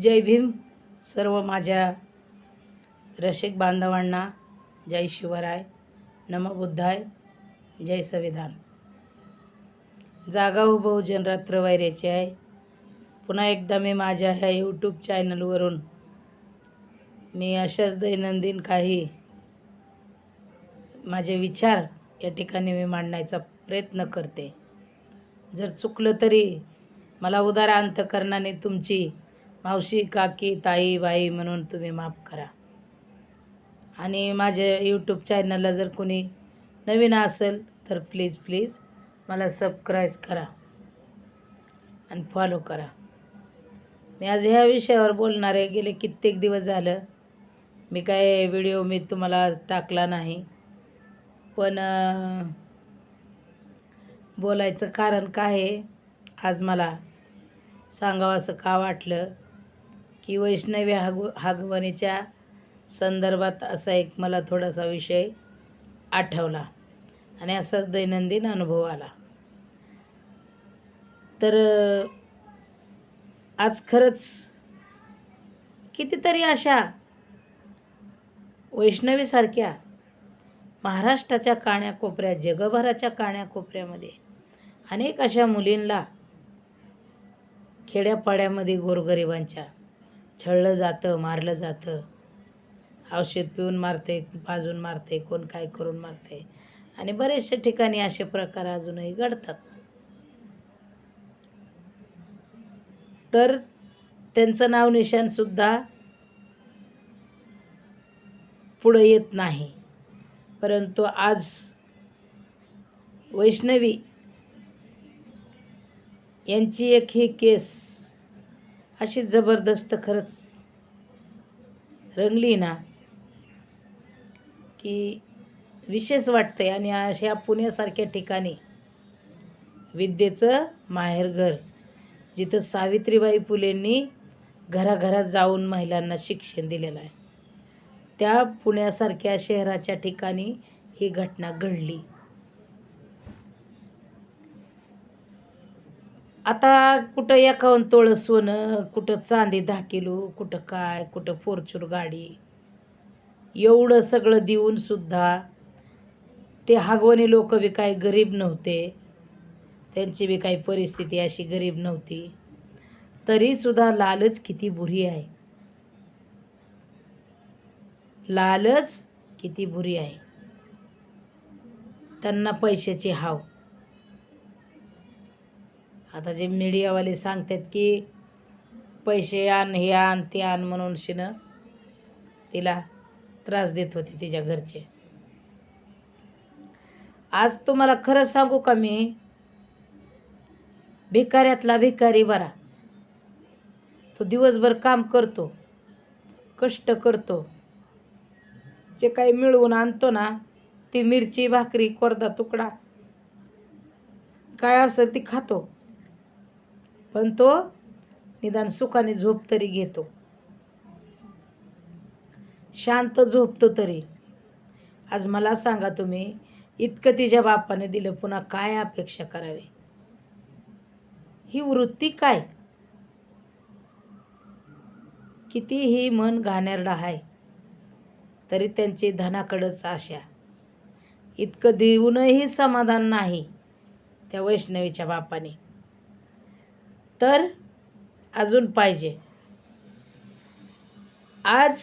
जय भीम. सर्व माझ्या रसिक बांधवांना जय शिवराय. नमबुद्धाय जय संविधान. जागा हो बहुजन रात्र वैऱ्याची आहे. पुन्हा एकदा मी माझ्या ह्या यूट्यूब चॅनलवरून मी अशाच दैनंदिन काही माझे विचार या ठिकाणी मी मांडण्याचा प्रयत्न करते. जर चुकलं तरी मला उदार अंतकरणाने तुमची मावशी काकी ताई बाई म्हणून तुम्ही माफ करा. आणि माझ्या यूट्यूब चॅनलला जर कोणी नवीन असेल तर प्लीज प्लीज मला सबस्क्राईब करा आणि फॉलो करा. मी आज ह्या विषयावर बोलणार आहे. गेले कित्येक दिवस झालं मी काय व्हिडिओ मी तुम्हाला टाकला नाही. पण बोलायचं कारण काय आहे? आज मला सांगावं असं का वाटलं? की वैष्णवी हाग हागवणीच्या संदर्भात असा एक मला थोडासा विषय आठवला आणि असाच दैनंदिन अनुभव आला. तर आज खरंच कितीतरी अशा वैष्णवीसारख्या महाराष्ट्राच्या काण्याकोपऱ्यात जगभराच्या काण्याकोपऱ्यामध्ये अनेक अशा मुलींना खेड्यापाड्यामध्ये गोरगरिबांच्या छळलं जातं मारलं जातं. औषध पिऊन मारते पाजून मारते कोण काय करून मारते. आणि बरेचशा ठिकाणी असे प्रकार अजूनही घडतात. तर त्यांचं नाव निशाणसुद्धा पुढं येत नाही. परंतु आज वैष्णवी यांची एक ही केस अशी जबरदस्त खरंच रंगली ना की विशेष वाटते आणि अशा पुण्यासारख्या ठिकाणी विद्येचं माहेरघर जिथं सावित्रीबाई फुलेंनी घराघरात जाऊन महिलांना शिक्षण दिलेलं आहे. त्या पुण्यासारख्या शहराच्या ठिकाणी ही घटना घडली. आता कुठं एकावन्न तोळं सोनं कुठं चांदी दहा किलो कुठं काय कुठं फोर्च्यूर गाडी. एवढं सगळं देऊन सुद्धा ते हागवणी लोक बी काही गरीब नव्हते. त्यांची बी काही परिस्थिती अशी गरीब नव्हती. तरीसुद्धा लालच किती बुरी आहे. लालच किती बुरी आहे. त्यांना पैशाची हाव. आता जे मीडियावाले सांगतात की पैसे आण हे आण ते आण म्हणून शिनं तिला त्रास देत होते तिच्या घरचे. आज तुम्हाला खरं सांगू का मी? भिकाऱ्यातला भिकारी बरा. तो दिवसभर काम करतो कष्ट करतो. जे काही मिळवून आणतो ना ती मिरची भाकरी कोरदा तुकडा काय असेल ती खातो. पण तो निदान सुखाने झोप तरी घेतो. शांत झोपतो तरी. आज मला सांगा तुम्ही इतकं तिच्या बापाने दिलं पुन्हा काय अपेक्षा करावी? ही वृत्ती काय? कितीही मन घाणेरडा आहे तरी त्यांची धनाकडंच आशा. इतकं देऊनही समाधान नाही त्या वैष्णवीच्या बापाने. तर अजून पाहिजे. आज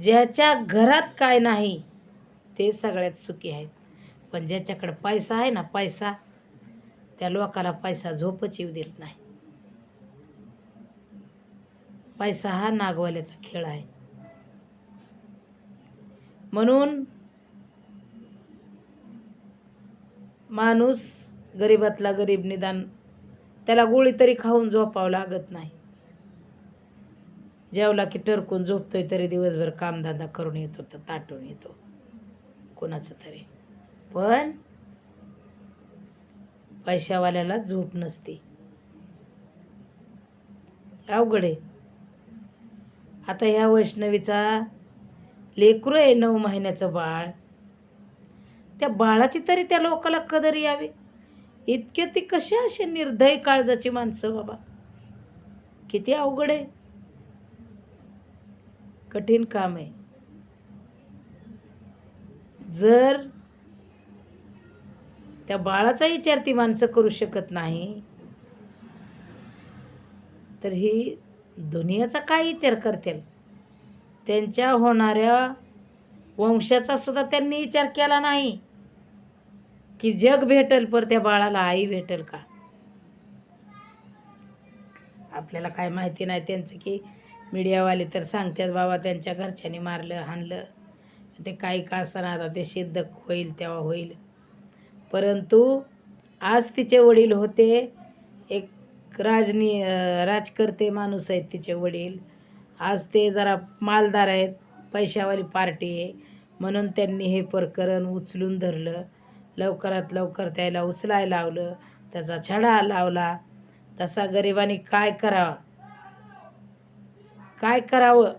ज्याच्या घरात काय नाही ते सगळ्यात सुखी आहेत. पण ज्याच्याकडं पैसा आहे ना पैसा त्या लोकाला पैसा झोपच येऊ देत नाही. पैसा हा नागवाल्याचा खेळ आहे. म्हणून माणूस गरीबातला गरीब निदान त्याला गोळी तरी खाऊन झोपावं लागत नाही. जेवला की टरकून झोपतोय तरी दिवसभर कामधंदा करून येतो तर ताटून येतो. कोणाचं तरी. पण पैशावाल्याला झोप नसते. अवघड आहे. आता ह्या वैष्णवीचा लेकरू आहे नऊ महिन्याचं बाळ. त्या बाळाची तरी त्या लोकाला कदर यावी. इतके ती कशी अशी निर्दय काळजाची माणसं बाबा? किती अवघड आहे. कठीण काम आहे. जर त्या बाळाचा विचार ती माणसं करू शकत नाही तर ही दुनियाचा काय विचार करतील? त्यांच्या होणाऱ्या वंशाचा सुद्धा त्यांनी विचार केला नाही. की जग भेटल पर त्या बाळाला आई भेटेल का? आपल्याला काय माहिती नाही. त्यांचं की मीडियावाले तर सांगतात बाबा त्यांच्या घरच्यांनी मारलं हाणलं. ते काही का असताना आता ते सिद्ध होईल तेव्हा होईल. परंतु आज तिचे वडील होते. एक राजनी राजकर्ते माणूस आहेत तिचे वडील. आज ते जरा मालदार आहेत पैशावाली पार्टी आहे. म्हणून त्यांनी हे प्रकरण उचलून धरलं. लवकरात लवकर त्याला उचलाय लावलं त्याचा छडा लावला. तसा गरिबाने काय करावं? काय करावं?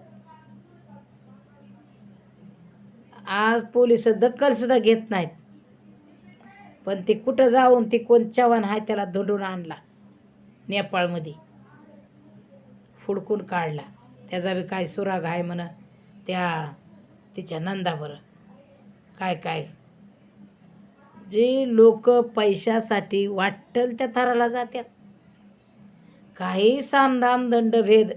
आज पोलीस दखलसुद्धा घेत नाहीत. पण ते कुठं जाऊन ते कोण चव्हाण आहे त्याला धुडून आणला? नेपाळमध्ये. फुडकून काढला. त्याचा बी काय सुराग आहे म्हण त्या तिच्या नंदावर काय काय? जे लोक पैशासाठी वाटल त्या थराला जातात काही सामदाम दंडभेद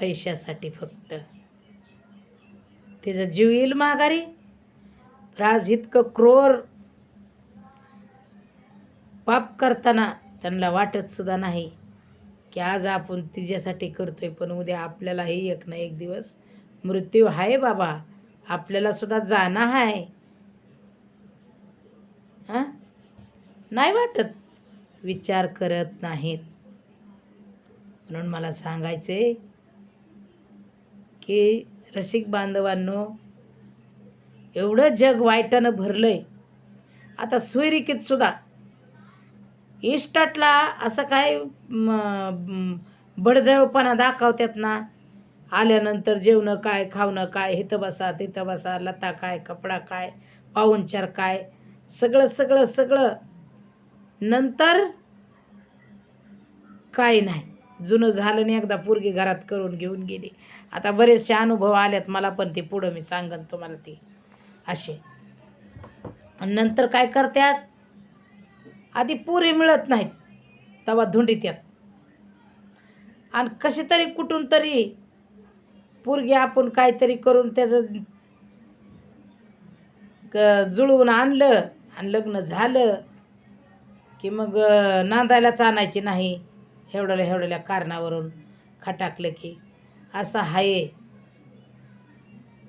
पैशासाठी फक्त. त्याचा जीव येईल माघारी. राज इतकं क्रोर पाप करताना त्यांना वाटत सुद्धा नाही की आज आपण तिच्यासाठी करतोय पण उद्या आपल्यालाही एक ना एक दिवस मृत्यू आहे बाबा. आपल्याला सुद्धा जाणं आहे हां? नाही वाटत. विचार करत नाहीत. म्हणून मला सांगायचं आहे की रसिक बांधवांनो एवढं जग वाईटानं भरलं आहे आता सोयरिकीत सुद्धा. इस्टाटला असं काय म- बडजळपणा दाखवतात ना आल्यानंतर जेवणं काय खावणं काय इथं बसा तिथं बसा लता काय कपडा काय पाहुणचार काय सगळं सगळं सगळं. नंतर काय नाही. जुनं झालं नाही एकदा पोरगी घरात करून घेऊन गेली. आता बरेचसे अनुभव आल्यात मला पण ते पुढं मी सांगन तुम्हाला ते. असे. आणि नंतर काय करतात आधी पुरी मिळत नाहीत. तवा धुंडीत येत आणि कशी तरी कुठून तरी पोरगी आपण काहीतरी करून त्याचं क- जुळवून आणलं आणि लग्न झालं की मग नांदायलाच आणायची नाही हेवढ्या हेवढ्या कारणावरून खटाकलं की. असं आहे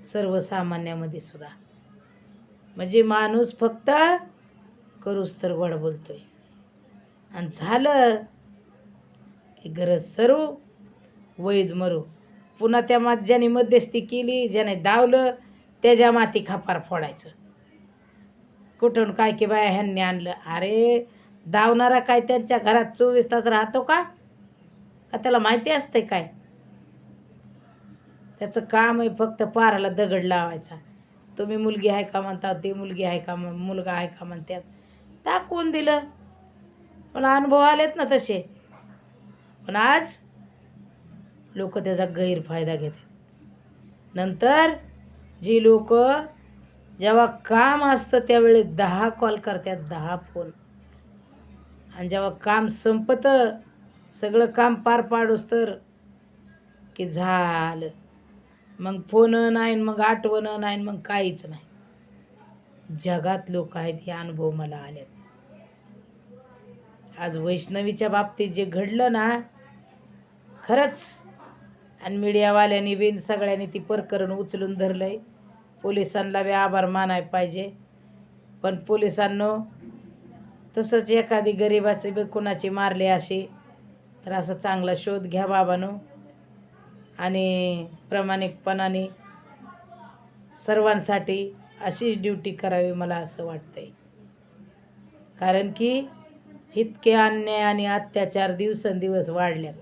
सर्वसामान्यामध्ये सुद्धा. म्हणजे माणूस फक्त करूच तर गोड बोलतोय. आणि झालं की गरज सरू वैद मरू. पुन्हा त्या मात ज्याने मध्यस्थी केली ज्याने दावलं त्याच्या माती खापार फोडायचं. कुठून काय की बाया ह्यांनी आणलं? अरे धावणारा काय त्यांच्या घरात चोवीस तास राहतो का? का त्याला माहिती असते काय? त्याचं काम आहे फक्त पाराला दगड लावायचा. तुम्ही मुलगी आहे का म्हणता ती मुलगी आहे का मुलगा आहे का म्हणतात. दाखवून दिलं. मला अनुभव आलेत ना तसे. पण आज लोक त्याचा गैरफायदा घेतात. नंतर जी लोक जेव्हा काम असतं त्यावेळेस दहा कॉल करतात दहा फोन. आणि जेव्हा काम संपतं सगळं काम पार पाडूस तर की झालं. मग फोन नाही मग आठवणं नाही मग काहीच नाही. जगात लोक आहेत हे अनुभव मला आल्यात आज वैष्णवीच्या बाबतीत जे घडलं ना खरंच आणि मीडियावाल्यांनी बिन सगळ्यांनी ती प्रकरण उचलून धरलं आहे पोलिसांना बी आभार मानाय पाहिजे. पण पोलिसांनो तसंच एखादी गरिबाची बी कुणाची मारली अशी तर असं चांगला शोध घ्या बाबानो. आणि प्रामाणिकपणाने सर्वांसाठी अशीच ड्युटी करावी मला असं वाटतंय. कारण की इतके अन्याय आणि अत्याचार दिवसेंदिवस वाढल्यात.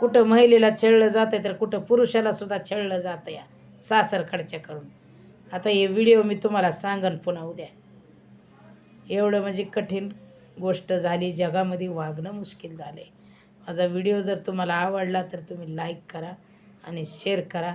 कुठं महिलेला छळलं जातं तर कुठं पुरुषाला सुद्धा छळलं जातं या सासरकडच्या करून. आता हे व्हिडिओ मी तुम्हाला सांगन पुन्हा उद्या. एवढं म्हणजे कठीण गोष्ट झाली जगामध्ये वागणं मुश्किल झालं आहे माझा व्हिडिओ जर तुम्हाला आवडला तर तुम्ही लाईक करा आणि शेअर करा.